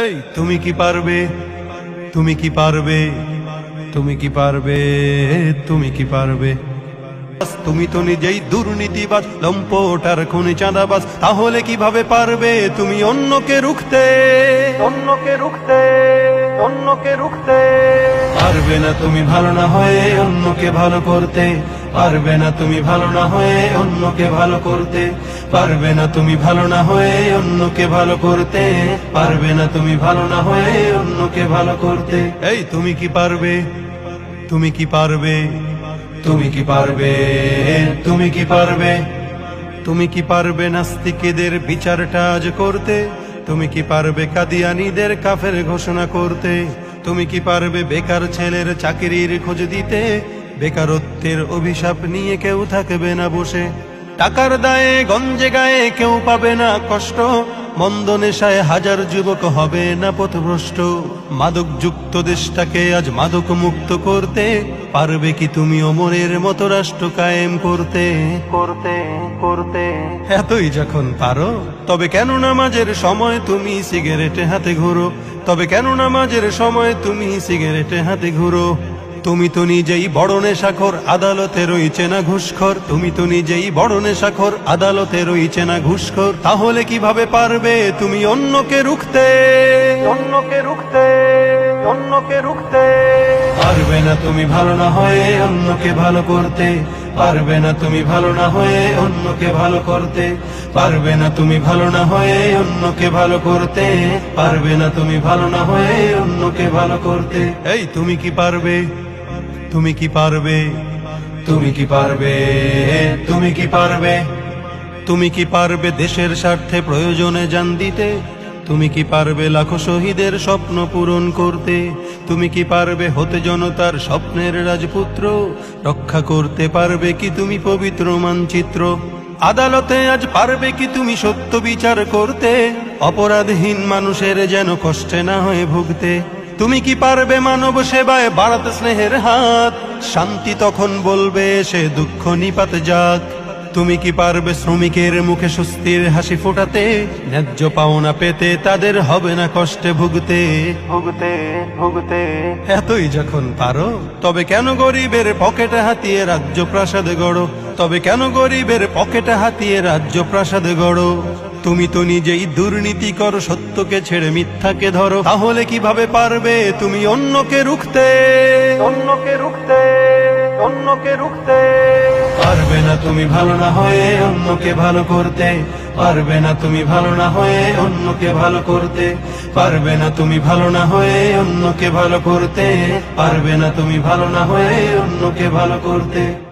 এই তুমি কি পারবে? তুমি কি পারবে? তুমি কি পারবে? তুমি কি পারবে? তুমি তো নিজেই দুর্নীতিবাজ লম্পট আর খুনি চাঁদাবাজ। তাহলে কীভাবে পারবে তুমি অন্যকে রুখতে? অন্যকে রুখতে অন্যকে রুখতে। পারবে না তুমি ভালো না হয়ে অন্যকে ভালো করতে। পারবে না তুমি ভালো না হয়ে অন্যকে ভালো করতে। পারবে না তুমি ভালো না হয়ে অন্যকে ভালো করতে। পারবে না তুমি ভালো না হয়ে অন্যকে ভালো করতে। এই, তুমি কি পারবে? তুমি কি পারবে? তুমি কি পারবে? তুমি কি পারবে? তুমি কি পারবে নাস্তিকেদের বিচারটা আজ করতে? তুমি কি পারবে কাদিয়ানিদের কাফের ঘোষণা করতে? তুমি কি পারবে বেকার ছেলের চাকরির খোঁজ দিতে? বেকারত্বের অভিশাপ নিয়ে কেউ থাকবে না বসে। টাকার দায়ে গঞ্জে গায়ে কেউ পাবে না কষ্ট। মন্দ নেশায় হাজার যুবক হবে না পথভ্রষ্ট। মাদক যুক্ত দেশটাকে আজ মাদক মুক্ত করতে পারবে কি তুমি অমরের মতো রাষ্ট্র কায়েম করতে? করতে করতে। এতই যখন পারো, তবে কেন নামাজের সময় তুমি সিগারেটে হাতে ঘুরো? তবে কেন নামাজের সময় তুমি সিগারেটে হাতে ঘুরো? তুমি তো নিজেই বড় নেশাখর আদালতে রইছে না ঘুষখর। তুমি তো নিজেই বড় নেশাখর আদালতে রইছে না ঘুষখর। তাহলে কীভাবে পারবে তুমি অন্যকে রুখতে? অন্যকে রুখতে অন্যকে রুখতে। পারবে না তুমি ভালো না হয়ে অন্যকে ভালো করতে। পারবে না তুমি ভালো না হয়ে অন্যকে ভালো করতে। পারবে না তুমি ভালো না হয়ে অন্যকে ভালো করতে। পারবে না তুমি ভালো না হয়ে অন্যকে ভালো করতে। এই তুমি কি পারবে? তুমি কি পারবে? তুমি কি পারবে? তুমি কি পারবে? তুমি কি পারবে দেশের স্বার্থে প্রয়োজনে জান দিতে? তুমি কি পারবে লাখো শহীদের স্বপ্ন পূরণ করতে? তুমি কি পারবে হতে জনতার স্বপ্নের রাজপুত্র? রক্ষা করতে পারবে কি তুমি পবিত্র মানচিত্র? আদালতে আজ পারবে কি তুমি সত্য বিচার করতে? অপরাধহীন মানুষের যেন কষ্টে না হয়ে ভুগতে? তুমি কি পারবে মানব সেবায় বাড়াতে স্নেহের হাত? শান্তি তখন বলবে সে দুঃখ নিপাত যাক। তুমি কি পারবে শ্রমিকের মুখে স্বস্তির হাসি ফোটাতে? ন্যায্য পাওনা পেতে তাদের হবে না কষ্টে ভুগতে। ভুগতে ভুগতে। এতই যখন পারো তবে কেন গরিবের পকেটে হাতিয়ে রাজ্য প্রাসাদ গড়ো? তবে কেন গরিবের পকেটে হাতিয়ে রাজ্য প্রাসাদ গড়ো? তুমি তো নিজেই দুর্নীতি করো সত্যকে ছেড়ে মিথ্যাকে ধরো। তাহলে কীভাবে পারবে তুমি অন্যকে রুখতে? অন্যকে রুখতে অন্যকে রুখতে। পারবে না তুমি ভালো না হয়ে অন্যকে ভালো করতে। পারবে না তুমি ভালো না হয়ে অন্যকে ভালো করতে। পারবে না তুমি ভালো না হয়ে অন্যকে ভালো করতে। পারবে না তুমি ভালো না হয়ে অন্যকে ভালো করতে।